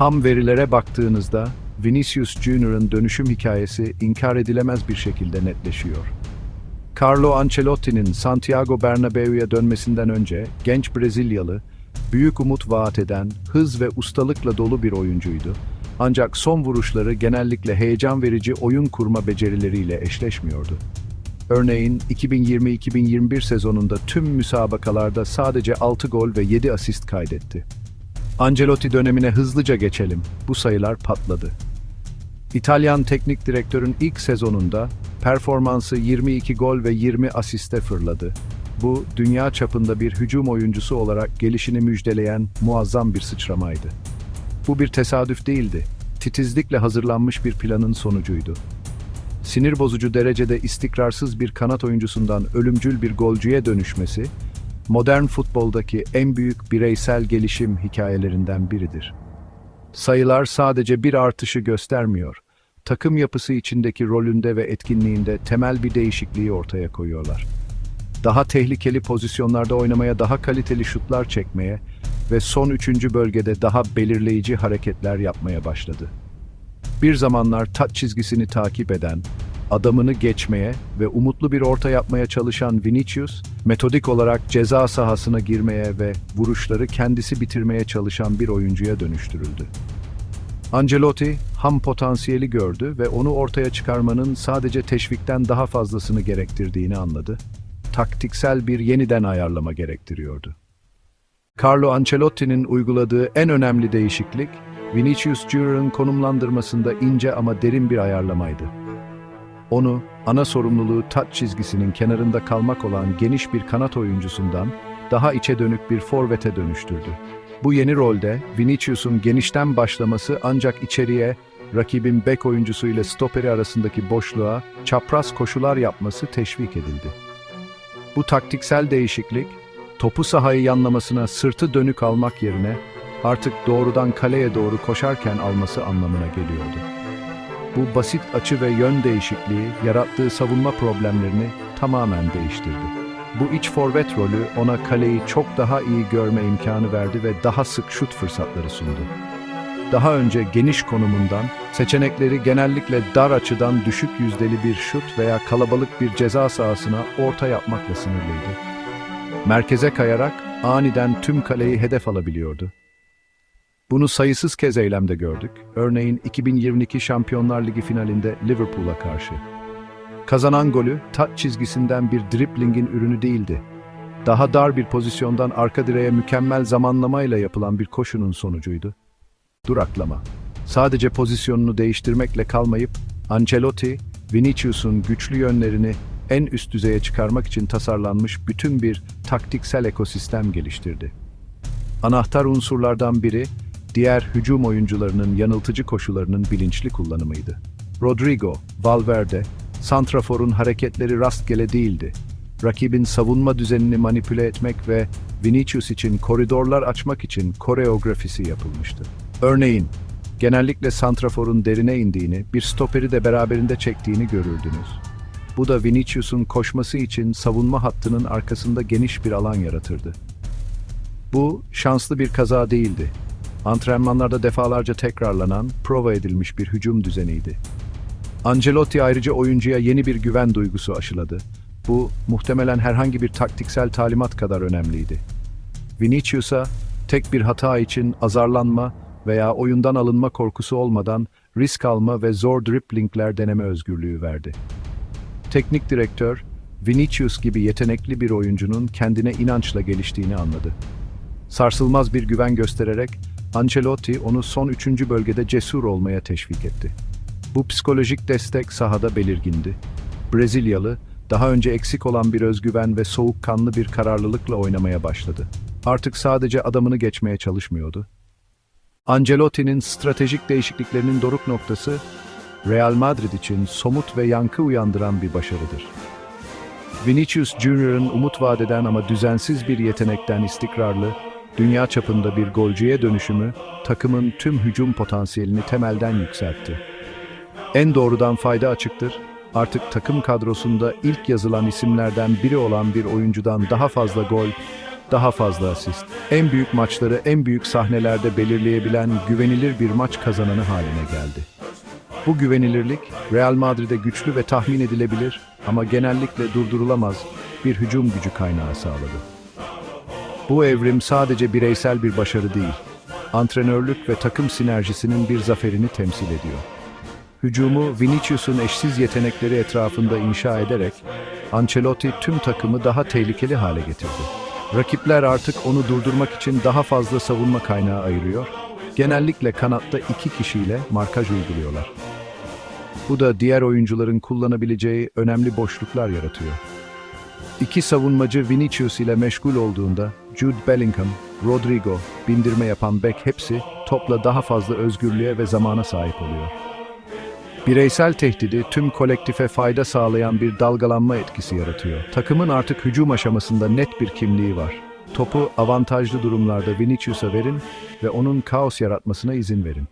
Ham verilere baktığınızda Vinicius Junior'ın dönüşüm hikayesi inkar edilemez bir şekilde netleşiyor. Carlo Ancelotti'nin Santiago Bernabeu'ya dönmesinden önce genç Brezilyalı, büyük umut vaat eden, hız ve ustalıkla dolu bir oyuncuydu. Ancak son vuruşları genellikle heyecan verici oyun kurma becerileriyle eşleşmiyordu. Örneğin 2020-2021 sezonunda tüm müsabakalarda sadece 6 gol ve 7 asist kaydetti. Ancelotti dönemine hızlıca geçelim. Bu sayılar patladı. İtalyan teknik direktörün ilk sezonunda performansı 22 gol ve 20 asiste fırladı. Bu dünya çapında bir hücum oyuncusu olarak gelişini müjdeleyen muazzam bir sıçramaydı. Bu bir tesadüf değildi. Titizlikle hazırlanmış bir planın sonucuydu. Sinir bozucu derecede istikrarsız bir kanat oyuncusundan ölümcül bir golcüye dönüşmesi, modern futboldaki en büyük bireysel gelişim hikayelerinden biridir. Sayılar sadece bir artışı göstermiyor, takım yapısı içindeki rolünde ve etkinliğinde temel bir değişikliği ortaya koyuyorlar. Daha tehlikeli pozisyonlarda oynamaya, daha kaliteli şutlar çekmeye ve son üçüncü bölgede daha belirleyici hareketler yapmaya başladı. Bir zamanlar tat çizgisini takip eden, adamını geçmeye ve umutlu bir orta yapmaya çalışan Vinicius, metodik olarak ceza sahasına girmeye ve vuruşları kendisi bitirmeye çalışan bir oyuncuya dönüştürüldü. Ancelotti ham potansiyeli gördü ve onu ortaya çıkarmanın sadece teşvikten daha fazlasını gerektirdiğini anladı. Taktiksel bir yeniden ayarlama gerektiriyordu. Carlo Ancelotti'nin uyguladığı en önemli değişiklik, Vinicius Junior'ın konumlandırmasında ince ama derin bir ayarlamaydı. Onu, ana sorumluluğu tat çizgisinin kenarında kalmak olan geniş bir kanat oyuncusundan daha içe dönük bir forvete dönüştürdü. Bu yeni rolde Vinicius'un genişten başlaması ancak içeriye, rakibin bek oyuncusu ile stoperi arasındaki boşluğa çapraz koşular yapması teşvik edildi. Bu taktiksel değişiklik, topu sahayı yanlamasına sırtı dönük almak yerine artık doğrudan kaleye doğru koşarken alması anlamına geliyordu. Bu basit açı ve yön değişikliği yarattığı savunma problemlerini tamamen değiştirdi. Bu iç forvet rolü ona kaleyi çok daha iyi görme imkanı verdi ve daha sık şut fırsatları sundu. Daha önce geniş konumundan seçenekleri genellikle dar açıdan düşük yüzdeli bir şut veya kalabalık bir ceza sahasına orta yapmakla sınırlıydı. Merkeze kayarak aniden tüm kaleyi hedef alabiliyordu. Bunu sayısız kez eylemde gördük. Örneğin 2022 Şampiyonlar Ligi finalinde Liverpool'a karşı. Kazanan golü tat çizgisinden bir driplingin ürünü değildi. Daha dar bir pozisyondan arka direğe mükemmel zamanlamayla yapılan bir koşunun sonucuydu. Duraklama. Sadece pozisyonunu değiştirmekle kalmayıp Ancelotti, Vinicius'un güçlü yönlerini en üst düzeye çıkarmak için tasarlanmış bütün bir taktiksel ekosistem geliştirdi. Anahtar unsurlardan biri, diğer hücum oyuncularının yanıltıcı koşularının bilinçli kullanımıydı. Rodrigo, Valverde, Santrafor'un hareketleri rastgele değildi. Rakibin savunma düzenini manipüle etmek ve Vinicius için koridorlar açmak için koreografisi yapılmıştı. Örneğin, genellikle Santrafor'un derine indiğini, bir stoperi de beraberinde çektiğini görürdünüz. Bu da Vinicius'un koşması için savunma hattının arkasında geniş bir alan yaratırdı. Bu şanslı bir kaza değildi. Antrenmanlarda defalarca tekrarlanan, prova edilmiş bir hücum düzeniydi. Ancelotti ayrıca oyuncuya yeni bir güven duygusu aşıladı. Bu muhtemelen herhangi bir taktiksel talimat kadar önemliydi. Vinicius'a tek bir hata için azarlanma veya oyundan alınma korkusu olmadan risk alma ve zor driplingler deneme özgürlüğü verdi. Teknik direktör, Vinicius gibi yetenekli bir oyuncunun kendine inançla geliştiğini anladı. Sarsılmaz bir güven göstererek Ancelotti onu son üçüncü bölgede cesur olmaya teşvik etti. Bu psikolojik destek sahada belirgindi. Brezilyalı, daha önce eksik olan bir özgüven ve soğukkanlı bir kararlılıkla oynamaya başladı. Artık sadece adamını geçmeye çalışmıyordu. Ancelotti'nin stratejik değişikliklerinin doruk noktası, Real Madrid için somut ve yankı uyandıran bir başarıdır. Vinicius Junior'ın umut vadeden ama düzensiz bir yetenekten istikrarlı, dünya çapında bir golcüye dönüşümü takımın tüm hücum potansiyelini temelden yükseltti. En doğrudan fayda açıktır. Artık takım kadrosunda ilk yazılan isimlerden biri olan bir oyuncudan daha fazla gol daha fazla asist. En büyük maçları en büyük sahnelerde belirleyebilen güvenilir bir maç kazananı haline geldi. Bu güvenilirlik Real Madrid'e güçlü ve tahmin edilebilir ama genellikle durdurulamaz bir hücum gücü kaynağı sağladı. Bu evrim sadece bireysel bir başarı değil, antrenörlük ve takım sinerjisinin bir zaferini temsil ediyor. Hücumu Vinicius'un eşsiz yetenekleri etrafında inşa ederek Ancelotti tüm takımı daha tehlikeli hale getirdi. Rakipler artık onu durdurmak için daha fazla savunma kaynağı ayırıyor. Genellikle kanatta iki kişiyle markaj uyguluyorlar. Bu da diğer oyuncuların kullanabileceği önemli boşluklar yaratıyor. İki savunmacı Vinicius ile meşgul olduğunda Jude Bellingham, Rodrigo, bindirme yapan bek hepsi topla daha fazla özgürlüğe ve zamana sahip oluyor. Bireysel tehdidi tüm kolektife fayda sağlayan bir dalgalanma etkisi yaratıyor. Takımın artık hücum aşamasında net bir kimliği var. Topu avantajlı durumlarda Vinicius'a verin ve onun kaos yaratmasına izin verin.